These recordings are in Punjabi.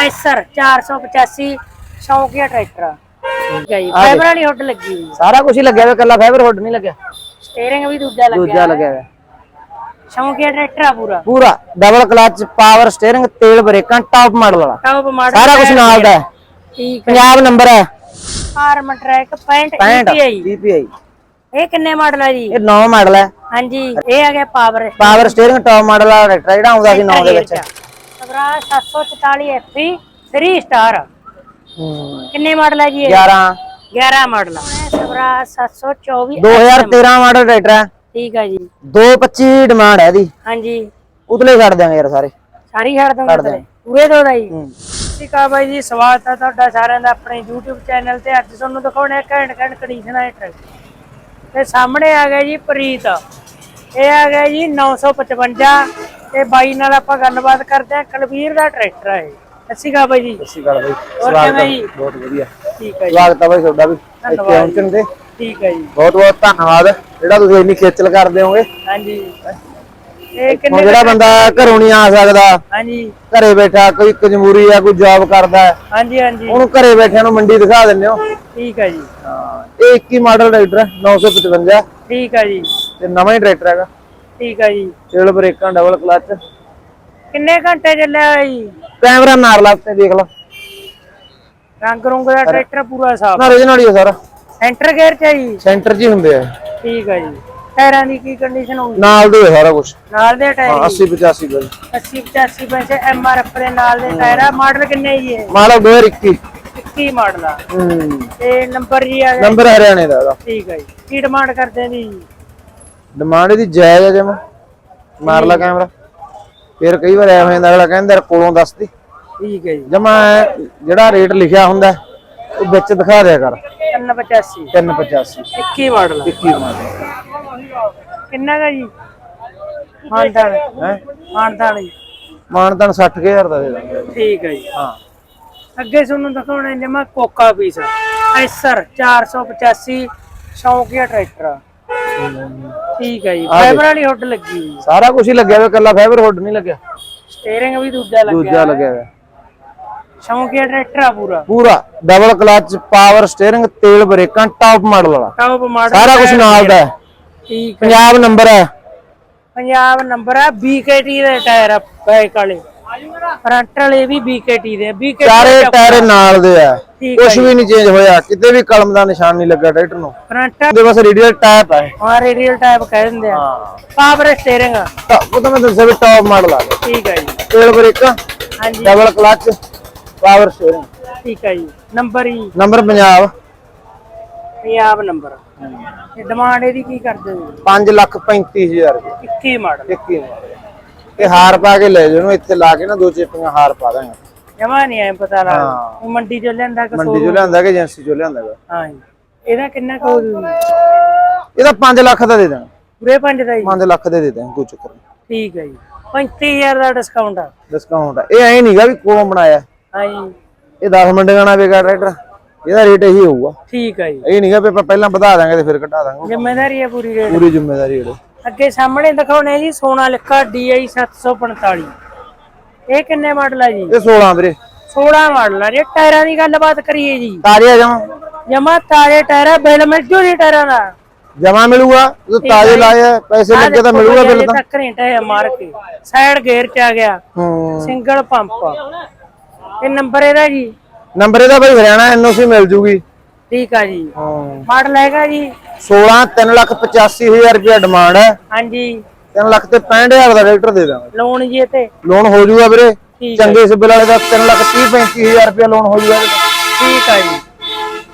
ਐਸਰ 485 ਸ਼ੌਕੀਆ ਟਰੈਕਟਰ। ਠੀਕ ਹੈ ਜੀ ਆ ਫਾਈਬਰ ਵਾਲੀ ਹੁੱਡ ਲੱਗੀ ਹੋਈ ਸਾਰਾ ਕੁਝ ਹੀ ਲੱਗਿਆ ਹੋਇਆ ਕੱਲਾ ਫਾਈਬਰ ਹੁੱਡ ਨਹੀਂ ਲੱਗਿਆ। ਸਟੀਅਰਿੰਗ ਵੀ ਦੂਜਾ ਲੱਗਿਆ ਦੂਜਾ ਲੱਗਿਆ ਹੋਇਆ। ਸ਼ੌਕੀਆ ਟਰੈਕਟਰ ਆ ਪੂਰਾ। ਪੂਰਾ ਡਬਲ ਕਲਚ ਪਾਵਰ ਸਟੀਅਰਿੰਗ ਤੇਲ ਬ੍ਰੇਕਾਂ ਟਾਪ ਮਾਡਲ ਵਾਲਾ। ਟੌਪ ਮਾਡਲ ਸਾਰਾ ਕੁਝ ਨਾਲ ਦਾ ਹੈ। ਠੀਕ ਹੈ। ਪੰਜਾਬ ਨੰਬਰ ਹੈ। ਫਾਰਮ ਟਰੈਕ 65 65 EPI DPI ਇਹ ਕਿੰਨੇ ਮਾਡਲ ਹੈ ਜੀ? ਇਹ 9 ਮਾਡਲ ਹੈ। ਹਾਂਜੀ ਇਹ ਆ ਗਿਆ power power steering top model ਵਾਲਾ ਟਰੈਕਟਰ ਜਿਹੜਾ ਆਉਂਦਾ ਸੀ 9 ਦੇ ਵਿੱਚ। ਸਵਰਾਜ 744 FE 3 ਸਟਾਰ ਹੂੰ। ਕਿੰਨੇ ਮਾਡਲ ਹੈ ਜੀ ਇਹ? 11 11 ਮਾਡਲ ਹੈ ਸਵਰਾਜ 724 2013 ਮਾਡਲ ਟਰੈਕਟਰ ਹੈ। ਠੀਕ ਹੈ ਜੀ। 225 ਡਿਮਾਂਡ ਹੈ ਇਹਦੀ। ਹਾਂਜੀ। ਉਤਲੇ ਛੱਡ ਦਿਆਂਗੇ ਯਾਰ ਸਾਰੇ। ਸਾਰੀ ਛੱਡ ਦੋਗੇ। ਪੂਰੇ ਦੋ ਦਾ ਜੀ। ਠੀਕ ਆ ਬਾਈ ਜੀ ਸਵਾਗਤ ਹੈ ਤੁਹਾਡਾ ਸਾਰਿਆਂ ਦਾ ਆਪਣੇ YouTube ਚੈਨਲ ਤੇ। ਅੱਜ ਤੁਹਾਨੂੰ ਦਿਖਾਉਣੇ ਆ ਘੈਂਟ ਘੈਂਟ ਕੰਡੀਸ਼ਨ ਹੈ ਟਰੈਕਟਰ। ਤੇ ਸਾਹਮਣੇ ਆ ਗਿਆ ਜੀ ਪ੍ਰੀਤ। ਇਹ ਆ ਗਿਆ ਜੀ 955 ਤੇ ਬਾਈ ਨਾਲ ਆਪਾਂ ਗੱਲਬਾਤ ਕਰਦੇ ਆ ਕਲਵੀਰ ਦਾ ਟਰੈਕਟਰ ਹੈ ਸ਼੍ਰੀ ਅਕਾਲ ਬਾਈ ਜੀ। ਸ਼੍ਰੀ ਅਕਾਲ ਬਾਈ। ਸਵਾਗਤ ਹੈ ਜੀ? ਬਹੁਤ ਵਧੀਆ। ਠੀਕ ਹੈ ਜੀ। ਸਵਾਗਤ ਹੈ ਬਾਈ ਤੁਹਾਡਾ ਵੀ। ਇੱਥੇ ਪਹੁੰਚਣ ਦੇ। ਠੀਕ ਹੈ ਜੀ। ਬਹੁਤ ਬਹੁਤ ਧੰਨਵਾਦ। ਜਿਹੜਾ ਤੁਸੀਂ ਇੰਨੀ ਖੇਚਲ ਕਰਦੇ ਹੋਗੇ। ਹਾਂਜੀ। ਇਹ ਕਿੰਨੇ ਜਿਹੜਾ ਬੰਦਾ ਘਰੋਂ ਨਹੀਂ ਆ ਸਕਦਾ। ਹਾਂਜੀ। ਘਰੇ ਬੈਠਾ ਕੋਈ ਕਜਮੂਰੀ ਆ ਕੋਈ ਜੌਬ ਕਰਦਾ। ਹਾਂਜੀ ਹਾਂਜੀ। ਉਹਨੂੰ ਘਰੇ ਬੈਠਿਆਂ ਨੂੰ ਮੰਡੀ ਦਿਖਾ ਦਿੰਦੇ ਹੋ। ਠੀਕ ਹੈ ਜੀ। ਹਾਂ ਇਹ 21 ਮਾਡਲ ਟਰੈਕਟਰ ਹੈ 955 ਠੀਕ ਹੈ ਜੀ। ਤੇ ਨਵਾਂ ਹੀ ਟਰੈਕਟਰ ਹੈਗਾ। ਠੀਕ ਹੈ ਜੀ। ਤੇਲ ਬ੍ਰੇਕਾਂ ਡਬਲ ਕਲਚ ਕਿੰਨੇ ਘੰਟੇ ਚੱਲਿਆ ਹੋਇਆ ਜੀ? ਕੈਮਰਾ ਨਾਲ ਲਾ ਤੇ ਦੇਖ ਲਓ। ਰੰਗ ਰੁੰਗ ਦਾ ਟਰੈਕਟਰ ਪੂਰਾ ਸਾਫ਼। ਨਾ original ਹੀ ਹੈ ਸਾਰਾ। ਸੈਂਟਰ ਗੇਅਰ ਚ ਹੈ ਜੀ? ਸੈਂਟਰ 'ਚ ਹੀ ਹੁੰਦੇ ਆ। ਠੀਕ ਹੈ ਜੀ। ਟਾਇਰਾਂ ਦੀ ਕੀ ਕੰਡੀਸ਼ਨ ਹੋਊਗੀ ਨਾਲ ਦੇ ਸਾਰਾ ਕੁਝ ਨਾਲ ਦੇ ਟਾਇਰ ਹਾਂ ਜੀ? 80 85 ਬਾਈ 80 85 ਪੈਸੇ ਐਮਆਰਐਫ ਦੇ ਨਾਲ ਦੇ ਟਾਇਰ ਆ। ਮਾਡਲ ਕਿੰਨੇ ਜੀ ਇਹ? ਮਾਡਲ 2021 21 ਮਾਡਲ ਆ। ਹੂੰ। ਤੇ ਨੰਬਰ ਜੀ ਆ ਨੰਬਰ ਹਰਿਆਣੇ ਦਾ ਠੀਕ ਹੈ ਜੀ। ਕੀ ਡਿਮਾਂਡ ਕਰਦੇ ਜੀ? ਡਿਮਾਂਡ ਇਹਦੀ ਜਾਇਜ਼ ਹੈ ਜਮਾ ਮਾਰ ਲਾ ਕੈਮਰਾ। ਫਿਰ ਕਈ ਵਾਰ ਐ ਹੋ ਜਾਂਦਾ ਅਗਲਾ ਕਹਿੰਦਾ ਯਾਰ ਕੋਲੋਂ ਦੱਸ ਦੀ। ਠੀਕ ਹੈ ਜੀ। ਜਮਾ ਜਿਹੜਾ ਰੇਟ ਲਿਖਿਆ ਹੁੰਦਾ ਉਹ ਵਿੱਚ ਦਿਖਾ ਦਿਆ ਕਰ। 385 385 21 ਮਾਡਲ ਆ। 21 ਮਾਡਲ। ਕਿੰਨਾ ਦਾ ਜੀ? ਮਾਨਦਾਨ ਹੈ? ਮਾਨਦਾਨ ਜੀ। ਮਾਨਤਨ 60000 ਦਾ ਦੇ ਦਾਂਗੇ। ਠੀਕ ਹੈ ਜੀ। ਹਾਂ। ਅੱਗੇ ਤੁਹਾਨੂੰ ਦਿਖਾਉਣਾ ਜਮਾ ਕੋਕਾ ਪੀਸ। ਐਸਰ 485 ਸ਼ੌਕੀਆ ਟਰੈਕਟਰ। ਠੀਕ ਹੈ ਜੀ ਫਾਈਬਰ ਵਾਲੀ ਹੁੱਡ ਲੱਗੀ ਹੋਈ ਹੈ ਸਾਰਾ ਕੁਝ ਹੀ ਲੱਗਿਆ ਹੋਇਆ ਕੱਲਾ ਫਾਈਬਰ ਹੁੱਡ ਨਹੀਂ ਲੱਗਿਆ। ਸਟੀਅਰਿੰਗ ਵੀ ਦੂਜਾ ਲੱਗਿਆ ਦੂਜਾ ਲੱਗਿਆ ਹੋਇਆ। ਸ਼ੌਕੀਆ ਟਰੈਕਟਰ ਆ ਪੂਰਾ। ਪੂਰਾ ਡਬਲ ਕਲਚ ਪਾਵਰ ਸਟੀਅਰਿੰਗ ਤੇਲ ਬ੍ਰੇਕਾਂ ਟਾਪ ਮਾਡਲ ਵਾਲਾ। ਟੌਪ ਮਾਡਲ ਸਾਰਾ ਕੁਝ ਨਾਲ ਦਾ ਹੈ। ਠੀਕ ਹੈ ਪੰਜਾਬ ਨੰਬਰ ਹੈ। ਪੰਜਾਬ ਨੰਬਰ ਆ BKT ਦੇ ਟਾਇਰ ਆ ਬੈਕ ਵਾਲੇ। ਫਰੰਟ ਵਾਲੇ ਵੀ BKT ਦੇ BKT ਚਾਰੇ ਟਾਇਰ ਨਾਲ ਦੇ ਆ। ਕੁਝ ਵੀ ਨਹੀਂ ਚੇਂਜ ਹੋਇਆ। ਕਿਤੇ ਵੀ ਕਲਮ ਦਾ ਨਿਸ਼ਾਨ ਨਹੀਂ ਲੱਗਾ ਟਰੈਕਟਰ ਨੂੰ। ਫਰੰਟ ਉਹਦੇ ਬਸ ਰੇਡੀਅਲ ਟਾਇਪ ਹੈ ਹਾਂ ਰੇਡੀਅਲ ਟਾਈਪ ਕਹਿ ਦਿੰਦੇ ਆ। ਪਾਵਰ ਸਟੀਅਰਿੰਗ ਤਾਂ ਉਹ ਤਾਂ ਮੈਂ ਦੱਸਿਆ ਵੀ ਟਾਪ ਮਾਡਲ ਆ ਠੀਕ ਹੈ ਜੀ। ਤੇਲ ਬ੍ਰੇਕਾਂ ਹਾਂਜੀ। ਡਬਲ ਕਲਚ ਪਾਵਰ ਸਟੀਅਰਿੰਗ ਠੀਕ ਹੈ ਜੀ। ਨੰਬਰ ਹੀ। ਨੰਬਰ ਪੰਜਾਬ। ਪੰਜਾਬ ਨੰਬਰ ਇਹ ਡਿਮਾਂਡ ਇਹਦੀ ਕੀ ਕਰਦੇ ਹੋ? 5 ਲੱਖ 35000 ਰੁਪਏ। 21 ਮਾਡਲ 21 ਮਾਡਲ ਇਹ ਹਾਰ ਪਾ ਕੇ ਲੈ ਜਾਓ ਇਹਨੂੰ ਇੱਥੇ ਲਾ ਕੇ ਨਾ ਦੋ ਚੇਪੀਆਂ ਹਾਰ ਪਾ ਦਾਂਗੇ ਜਮਾ ਨਹੀਂ ਐ ਪਤਾ। ਲੱਗਦਾ। ਉਹ ਮੰਡੀ ਚੋਂ ਲੈਂਦਾ ਕਿ ਮੰਡੀ ਚੋਂ ਲਿਆਂਦਾ ਕਿ ਏਜੰਸੀ ਚੋਂ ਲਿਆਂਦਾ ਗਾ। ਹਾਂ ਜੀ। ਇਹਦਾ ਕਿੰਨਾ ਕੁ ਹੋ ਇਹਦਾ 5 ਲੱਖ ਦਾ ਦੇ ਦੇਣਾ। ਪੂਰੇ ਪੰਜ ਦਾ ਜੀ 5 ਲੱਖ ਦੇ ਦੇ ਦਾਂਗੇ ਕੋਈ ਚੱਕਰ ਨਹੀਂ ਠੀਕ ਹੈ ਜੀ। 35000 ਦਾ ਡਿਸਕਾਊਂਟ ਆ। ਡਿਸਕਾਊਂਟ ਆ। ਇਹ ਐ ਨਹੀਂਗਾ ਵੀ ਕੋਲੋਂ ਬਣਾਇਆ। ਹਾਂ ਜੀ। ਇਹ 10 ਮੰਡੀਆਂ ਵੇਗਾ ਟਰੈਕਟਰ। ਇਹਦਾ ਰੇਟ ਇਹੀ ਹੋਊਗਾ। ਠੀਕ ਹੈ ਜੀ। ਇਹ ਨਹੀਂਗਾ ਵੀ ਆਪਾਂ ਪਹਿਲਾਂ ਵਧਾ ਦਾਂਗੇ ਤੇ ਫਿਰ ਘਟਾ ਦਾਂਗੇ। ਜ਼ਿੰਮੇਵਾਰੀ ਹੈ ਪੂਰੀ ਰੇਟ। ਪੂਰੀ ਜ਼ਿੰਮੇਵਾਰੀ ਇਹਦੇ ਅੱਗੇ ਸਾਹਮਣੇ ਦਿਖਾਉਣੇ ਜੀ ਸੋਨਾ ਲਿਖਾ DI 745 ਇਹ ਕਿੰਨੇ ਮਾਡਲ ਹੈ ਜੀ? ਇਹ 16 ਵੀਰੇ। 16 ਮਾਡਲ ਹੈ ਜੇ। ਟਾਇਰਾਂ ਦੀ ਗੱਲਬਾਤ ਕਰੀਏ ਜੀ। ਤਾਜ਼ੇ ਜਮਾ। ਜਮਾ ਤਾਰੇ ਟਾਇਰ ਆ, ਬਿੱਲ ਮਿਲ ਜੂ ਜੀ ਟਾਇਰਾਂ ਦਾ? ਜਮਾ ਮਿਲੂਗਾ ਉਹ ਤਾਜ਼ੇ ਲਾਏ ਆ, ਪੈਸੇ ਲੱਗੇ ਤਾਂ ਮਿਲੂਗਾ ਬਿੱਲ ਤਾਂ। ਨਹੀਂ ਟਾਇਰ ਮਾਰ ਕੇ। ਸਾਈਡ ਗੇਅਰ ਚ ਆ ਗਿਆ। ਹੂੰ। ਸਿੰਗਲ ਪੰਪ ਇਹ ਨੰਬਰ ਇਹਦਾ ਜੀ? ਨੰਬਰ ਇਹਦਾ ਬਈ ਹਰਿਆਣਾ ਐਨਓਸੀ ਮਿਲ ਜੂਗੀ। ਠੀਕ ਆ ਜੀ। ਹਾਂ। ਮਾਡਲ ਹੈਗਾ ਜੀ। 16 3 ਲੱਖ 85000 ਰੁਪਏ ਡਿਮਾਂਡ ਹੈ। ਹਾਂਜੀ। 3 ਲੱਖ ਤੇ 65000 ਦਾ ਟਰੈਕਟਰ ਦੇ ਦਾਂਗੇ। ਲੋਨ ਜੀ ਤੇ। ਲੋਨ ਹੋ ਜੂਗਾ ਵੀਰੇ। ਚੰਗੇ ਸਿਬਲ ਵਾਲੇ ਦਾ 3 ਲੱਖ 30 35000 ਰੁਪਏ ਲੋਨ ਹੋ ਜੂਗਾ ਠੀਕ ਆ ਜੀ।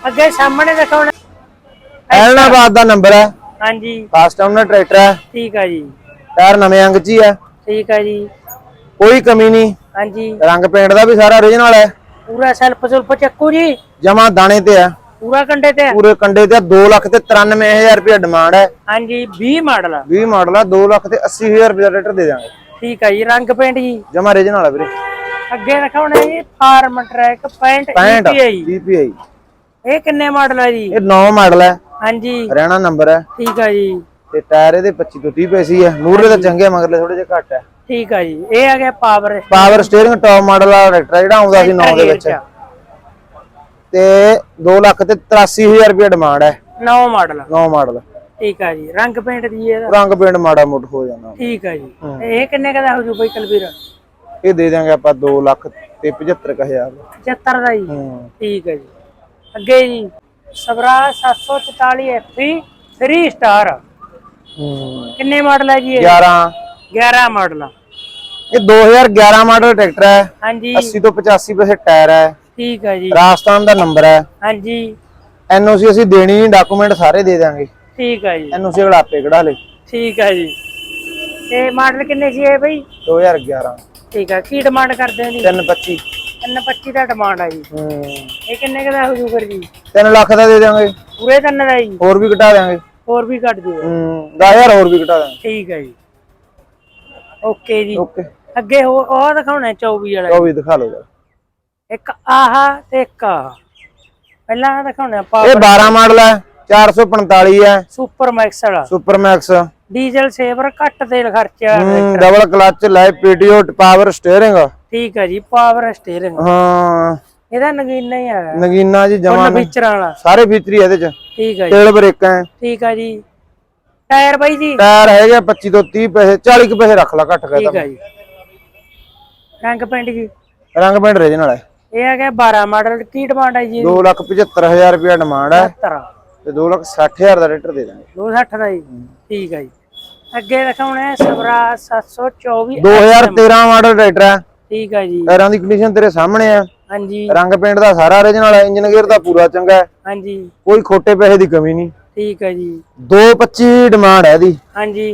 ਅੱਗੇ ਸਾਹਮਣੇ ਦਿਖਾਉਣਾ ਐਲਨਾਬਾਦ ਦਾ ਨੰਬਰ ਹੈ। ਹਾਂਜੀ। ਫਾਸਟ ਓਨਰ ਟਰੈਕਟਰ ਹੈ। ਠੀਕ ਆ ਜੀ। ਟਾਇਰ ਨਵੇਂ ਅੰਗ 'ਚ ਹੀ ਹੈ। ਠੀਕ ਆ ਜੀ। ਕੋਈ ਕਮੀ ਨਹੀਂ। ਹਾਂਜੀ। ਰੰਗ ਪੇਂਟ ਦਾ ਵੀ ਸਾਰਾ ਓਰੀਜਨਲ ਹੈ। ਪੂਰਾ ਸੈਲਫ ਸੁਲਫ ਚੱਕੂ ਜੀ। ਜਮਾ ਦਾਣੇ ਤੇ ਹੈ। ਪੂਰਾ ਕੰਡੇ ਤੇ? ਪੂਰੇ ਕੰਡੇ ਤੇ 2 ਲੱਖ ਤੇ 93000 ਰੁਪਏ ਡਿਮਾਂਡ ਹੈ। ਹਾਂਜੀ 20 ਮਾਡਲ ਆ। 20 ਮਾਡਲ ਆ 2 ਲੱਖ ਤੇ 80000 ਰੁਪਏ ਦਾ ਟਰੈਕਟਰ ਦੇ ਦਾਂਗੇ ਠੀਕ ਆ ਜੀ ਰੰਗ ਪੇਂਟ ਜੀ। ਜਮਾ ਓਰੀਜਨਲ ਹੈ ਵੀਰੇ। ਅੱਗੇ ਦਿਖਾਉਣਾ ਜੀ ਫਾਰਮ ਟਰੈਕ 65 65 EPI DPI ਇਹ ਕਿੰਨੇ ਮਾਡਲ ਆ ਜੀ? ਇਹ 9 ਮਾਡਲ ਹੈ ਹਾਂਜੀ। ਹਰਿਆਣਾ ਨੰਬਰ ਹੈ ਠੀਕ ਆ ਜੀ। ਤੇ ਟਾਇਰ ਇਹਦੇ 25 ਤੋਂ 30 ਪੈਸੇ ਹੀ ਹੈ ਮੂਹਰੇ ਤਾਂ ਚੰਗੇ ਮਗਰਲੇ ਥੋੜੇ ਜਿਹਾ ਘੱਟ ਹੈ ਠੀਕ ਆ ਜੀ। ਇਹ ਆ ਗਿਆ power power steering top model ਵਾਲਾ ਟਰੈਕਟਰ ਹੈ ਜਿਹੜਾ ਆਉਂਦਾ ਸੀ 9 ਦੇ ਵਿੱਚ। ਤੇ 2 ਲੱਖ ਤੇ 83000 ਰੁਪਏ ਡਿਮਾਂਡ ਹੈ। ਨਵਾਂ ਮਾਡਲ 9 ਮਾਡਲ ਠੀਕ ਆ ਜੀ। ਰੰਗ ਪੇਂਟ ਦੀ ਇਹਦਾ ਰੰਗ ਪੇਂਟ ਮਾੜਾ ਮੋਟ ਹੋ ਜਾਂਦਾ। ਠੀਕ ਆ ਜੀ। ਇਹ ਕਿੰਨੇ ਕਦਾ ਹੋ ਜੂ ਬਈ ਕਲਵੀਰ? ਇਹ ਦੇ ਦਿਆਂਗੇ ਆਪਾਂ 2 ਲੱਖ ਤੇ 75000 ਦਾ 75 ਦਾ ਜੀ। ਹੂੰ। ਠੀਕ ਹੈ ਜੀ। ਅੱਗੇ ਜੀ ਸਵਰਾ 744 FE 3 ਸਟਾਰ ਹੂੰ। ਕਿੰਨੇ ਮਾਡਲ ਹੈ ਜੀ ਇਹ? 11 11 ਮਾਡਲ। ਇਹ 2011 ਮਾਡਲ ਟਰੈਕਟਰ ਹੈ। ਹਾਂਜੀ। 80 ਤੋਂ 85 ਪੈਸੇ ਟਾਇਰ ਹੈ। ਠੀਕ ਹੈ ਜੀ। ਰਾਜਸਥਾਨ ਦਾ ਨੰਬਰ ਹੈ। ਹਾਂਜੀ। ਐਨਓਸੀ ਅਸੀਂ ਦੇਣੀ ਨਹੀਂ ਡਾਕੂਮੈਂਟ ਸਾਰੇ ਦੇ ਦਾਂਗੇ ਠੀਕ ਹੈ ਜੀ। ਐਨਓਸੀ ਆਪੇ ਕਢਾ ਲੇ। ਠੀਕ ਹੈ ਜੀ। ਤੇ ਮਾਡਲ ਕਿੰਨੇ ਸੀ ਇਹ ਬਈ? 2011 ਠੀਕ ਹੈ ਕੀ ਡਿਮਾਂਡ ਕਰਦੇ ਹੋ ਜੀ? 325 325 ਦਾ ਡਿਮਾਂਡ ਆ ਜੀ। ਹੂੰ। ਇਹ ਕਿੰਨੇ ਕੁ ਦਾ ਹੋ ਜੂ ਫਿਰ ਜੀ? 3 ਲੱਖ ਦਾ ਦੇ ਦਾਂਗੇ ਪੂਰੇ ਤਿੰਨ ਦਾ ਜੀ। ਹੋਰ ਵੀ ਘਟਾ ਦਾਂਗੇ ਹੋਰ ਵੀ ਘੱਟ ਜੂ ਹੂੰ। 10000 ਹੋਰ ਵੀ ਘਟਾ ਦਾਂਗੇ ਠੀਕ ਹੈ ਜੀ। ਓਕੇ ਜੀ। ਓਕੇ। ਅੱਗੇ ਹੋ ਉਹ ਦਿਖਾਉਣਾ 24 ਵਾਲਾ। ਉਹ ਵੀ ਦਿਖਾ ਲਓ ਜਰਾ। ਇੱਕ ਆਹ ਤੇ ਇੱਕ। ਆਹ ਪਹਿਲਾਂ ਦਿਖਾਉਣਾ ਇਹ ਪਾਵਰ 12 ਮਾਡਲ ਹੈ 445 ਹੈ। ਸੁਪਰ ਮੈਕਸ ਵਾਲਾ। ਸੁਪਰ ਮੈਕਸ ਡੀਜ਼ਲ ਸੇਵਰ ਘੱਟ ਤੇਲ ਖਰਚਾ double clutch live PTO power steering ਠੀਕ ਹੈ ਜੀ ਪਾਵਰ ਸਟੀਅਰਿੰਗ ਹਾਂ। ਇਹਦਾ ਨਗੀਨਾ ਹੀ ਆ ਨਗੀਨਾ ਜੀ ਜਮਾ ਫੁੱਲ ਫੀਚਰਾਂ ਵਾਲਾ। ਸਾਰੇ ਫੀਚਰ ਹੀ ਇਹਦੇ ਚ। ਠੀਕ ਹੈ ਜੀ। ਤੇਲ ਬ੍ਰੇਕਾਂ ਹੈ। ਠੀਕ ਹੈ ਜੀ। ਟਾਇਰ ਬਾਈ ਜੀ? ਟਾਇਰ ਹੈਗੇ 25 ਤੋਂ 30 ਪੈਸੇ 40 ਕੁ ਪੈਸੇ ਰੱਖ ਲਾ ਘੱਟ ਠੀਕ ਕਰਦਾ ਹੈ ਜੀ। ਰੰਗ ਪੈਂਟ ਜੀ? ਰੰਗ ਪੈਂਟ ਰੀਜਨਲ ਹੈ। ਇਹ ਆ ਗਿਆ 12 ਮਾਡਲ ਕੀ ਡਿਮਾਂਡ ਹੈ ਜੀ 275000 ਰੁਪਏ ਡਿਮਾਂਡ ਹੈ। 70 ਤੇ 260000 ਦਾ ਰੇਟਰ ਦੇ ਦਾਂਗੇ। 260 ਦਾ ਜੀ। ਠੀਕ ਹੈ ਜੀ। ਅੱਗੇ ਦਿਖਾਉਣਾ ਹੈ ਸਵਰਾ 724 2013 ਮਾਡਲ ਟਰੈਕਟਰ ਹੈ। ਠੀਕ ਹੈ ਜੀ। ਟਾਇਰਾਂ ਦੀ ਕੰਡੀਸ਼ਨ ਤੇਰੇ ਸਾਹਮਣੇ ਹੈ ਹਾਂਜੀ। ਰੰਗ ਪੇਂਟ ਦਾ ਸਾਰਾ ਰੀਜਨਲ ਹੈ। ਇੰਜਨ ਗੇਅਰ ਦਾ ਪੂਰਾ ਚੰਗਾ ਹੈ। ਹਾਂਜੀ। ਕੋਈ ਖੋਟੇ ਪੈਸੇ ਦੀ ਕਮੀ ਨਹੀਂ। ਠੀਕ ਹੈ ਜੀ। 225 ਡਿਮਾਂਡ ਹੈ ਇਹਦੀ। ਹਾਂਜੀ।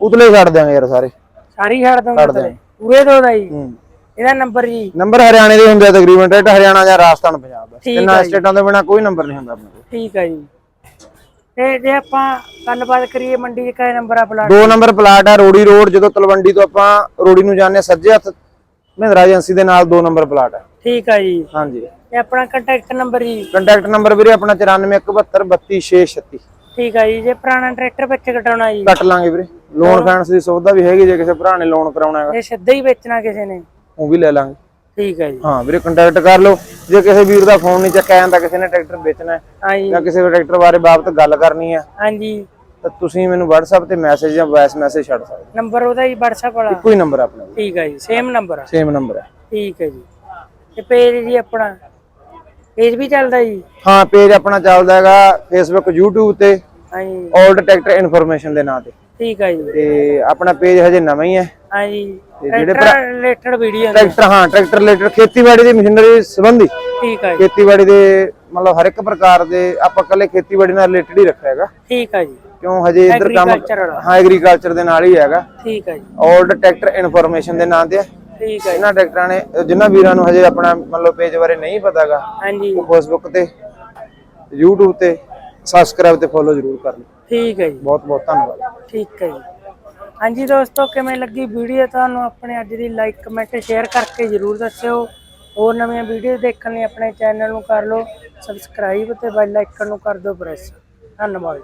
ਉਤਲੇ ਛੱਡ ਦਿਆਂਗੇ ਯਾਰ ਸਾਰੇ। ਸਾਰੀ ਛੱਡ ਦੋਗੇ ਪੂਰੇ ਦੋ ਦਾ ਜੀ। ਹੂੰ। ਇਹਦਾ ਨੰਬਰ ਜੀ। ਨੰਬਰ ਹਰਿਆਣੇ ਦੇ ਹੁੰਦੇ ਆ ਤਕਰੀਬਨ ਟਰੈਕਟਰ ਹਰਿਆਣਾ ਜਾਂ ਰਾਜਸਥਾਨ ਪੰਜਾਬ ਦਾ ਠੀਕ ਤਿੰਨਾਂ ਜੀ। ਸਟੇਟਾਂ ਤੋਂ ਬਿਨਾ ਕੋਈ ਨੰਬਰ ਨਹੀਂ ਹੁੰਦਾ ਆਪਣੇ ਕੋਲ। ਠੀਕ ਹੈ ਜੀ। ਤੇ ਜੇ ਆਪਾਂ ਗੱਲਬਾਤ ਕਰੀਏ ਮੰਡੀ 'ਚ ਕਿਹੜਾ ਨੰਬਰ ਆ ਪਲਾਟ? ਦੋ ਨੰਬਰ ਪਲਾਟ ਹੈ ਰੋੜੀ ਰੋਡ ਜਦੋਂ ਤਲਵੰਡੀ ਤੋਂ ਆਪਾਂ ਰੋੜੀ ਨੂੰ ਜਾਂਦੇ ਹਾਂ ਸੱਜੇ ਹੱਥ ਮਹਿੰਦਰਾ ਏਜੰਸੀ ਦੇ ਨਾਲ ਦੋ ਨੰਬਰ ਪਲਾਟ ਹੈ ਠੀਕ ਹੈ ਜੀ। ਹਾਂਜੀ। ਤੇ ਆਪਣਾ ਕੰਟੈਕਟ ਨੰਬਰ ਜੀ। ਕੰਟੈਕਟ ਨੰਬਰ ਵੀਰੇ ਆਪਣਾ 9417232636 ਠੀਕ ਹੈ ਜੀ ਜੇ ਪੁਰਾਣਾ ਟਰੈਕਟਰ ਵਿੱਚ ਕਟਾਉਣਾ ਜੀ। ਕੱਟ ਲਾਂਗੇ ਵੀਰੇ। ਲੋਨ ਫਾਈਨੈਂਸ ਦੀ ਸੁਵਿਧਾ ਵੀ ਹੈਗੀ ਜੇ ਕਿਸੇ ਭਰਾ ਨੇ ਲੋਨ ਕਰਾਉਣਾ ਹੈਗਾ। ਇਹ ਸਿੱਧਾ ਹੀ ਵੇਚਣਾ ਕਿਸੇ ਨੇ। ਉਹ ਵੀ ਲੈ ਲਾਂਗੇ। ਠੀਕ ਹੈ ਜੀ। ਹਾਂ ਵੀਰੇ ਕੰਟੈਕਟ ਕਰ ਲਓ। ਜੇ ਕਿਸੇ ਵੀਰ ਦਾ ਫੋਨ ਨਹੀਂ ਚੱਕਿਆ ਜਾਂਦਾ ਕਿਸੇ ਨੇ ਟਰੈਕਟਰ ਵੇਚਣਾ ਹੈ ਜਾਂ। ਕਿਸੇ ਟਰੈਕਟਰ ਬਾਰੇ ਬਾਬਤ ਗੱਲ ਕਰਨੀ ਹੈ ਹਾਂਜੀ ਤਾਂ ਤੁਸੀਂ ਮੈਨੂੰ WhatsApp ਤੇ ਮੈਸੇਜ ਜਾਂ ਵੌਇਸ ਮੈਸੇਜ ਛੱਡ ਸਕਦੇ ਹੋ। ਨੰਬਰ ਉਹਦਾ ਜੀ WhatsApp ਵਾਲਾ। ਇੱਕੋ ਹੀ ਨੰਬਰ ਆਪਣਾ। ਠੀਕ ਹੈ ਜੀ ਸੇਮ ਨੰਬਰ ਆ। ਸੇਮ ਨੰਬਰ ਹੈ। ਠੀਕ ਹੈ ਜੀ। ਤੇ ਪੇਜ ਜੀ ਆਪਣਾ? ਪੇਜ ਵੀ ਚੱਲਦਾ ਜੀ? ਹਾਂ ਪੇਜ ਆਪਣਾ ਚੱਲਦਾ ਹੈਗਾ Facebook YouTube ਤੇ। ਹਾਂਜੀ 올ਡ ਟਰੈਕਟਰ ਇਨਫੋਰਮੇਸ਼ਨ ਦੇ ਨਾਂ ਤੇ। ਠੀਕ ਹੈ ਜੀ। ਤੇ ਆਪਣਾ ਪੇਜ ਹਜੇ ਨਵਾਂ ਹੀ ਹੈ। ਹਾਂਜੀ। ਜਿਹੜੇ ਟਰੈਕਟਰ ਰਿਲੇਟਡ ਵੀਡੀਓ ਟਰੈਕਟਰ ਹਾਂ ਟਰੈਕਟਰ ਰਿਲੇਟਡ ਖੇਤੀਬਾੜੀ ਦੀ ਮਸ਼ੀਨਰੀ ਸੰਬੰਧੀ। ਠੀਕ ਹੈ ਜੀ। ਖੇਤੀਬਾੜੀ ਦੇ ਮਤਲਬ ਹਰ ਇੱਕ ਪ੍ਰਕਾਰ ਦੇ ਆਪਾਂ ਕੱਲੇ ਖੇਤੀਬਾੜੀ ਨਾਲ ਰਿਲੇਟਡ ਹੀ ਰੱਖਿਆ ਹੈਗਾ। ਠੀਕ ਹੈ ਜੀ। ਕਿਉਂ ਹਜੇ ਇੱਧਰ ਕੰਮ। ਹਾਂ ਐਗਰੀਕਲਚਰ ਦੇ ਨਾਲ ਹੀ ਹੈਗਾ। ਠੀਕ ਹੈ ਜੀ। 올ਡ ਟਰੈਕਟਰ ਇਨਫੋਰਮੇਸ਼ਨ ਦੇ ਨਾਂ ਤੇ ਹੈ। ਠੀਕ ਹੈ ਜੀ। ਇਹਨਾਂ ਟਰੈਕਟਰਾਂ ਨੇ ਜਿਨ੍ਹਾਂ ਵੀਰਾਂ ਨੂੰ ਹਜੇ ਆਪਣਾ ਮਤਲਬ ਪੇਜ ਬਾਰੇ ਨਹੀਂ ਪਤਾਗਾ ਹਾਂਜੀ। ਉਹ ਫੇਸਬੁੱਕ ਤੇ YouTube ਤੇ ਸਬਸਕ੍ਰਾਈਬ ਤੇ ਫੋਲੋ ਜ਼ਰੂਰ ਕਰ ਲਓ। ਠੀਕ ਹੈ ਜੀ। ਬਹੁਤ ਬਹੁਤ ਧੰਨਵਾਦ। ਠੀਕ ਹੈ ਜੀ। ਹਾਂਜੀ ਦੋਸਤੋ ਕਿਵੇਂ ਲੱਗੀ ਵੀਡੀਓ ਤੁਹਾਨੂੰ? ਆਪਣੇ ਅੱਜ ਦੀ ਲਾਈਕ ਕਮੈਂਟ ਸ਼ੇਅਰ ਕਰਕੇ ਜਰੂਰ ਦੱਸਿਓ। ਹੋਰ ਨਵੀਆਂ ਵੀਡੀਓ ਦੇਖਣ ਲਈ ਆਪਣੇ ਚੈਨਲ ਨੂੰ ਕਰ ਲਓ। ਸਬਸਕ੍ਰਾਈਬ ਤੇ ਬੈਲ ਆਈਕਨ ਨੂੰ ਕਰ ਦਿਓ ਪ੍ਰੈਸ ਧੰਨਵਾਦ।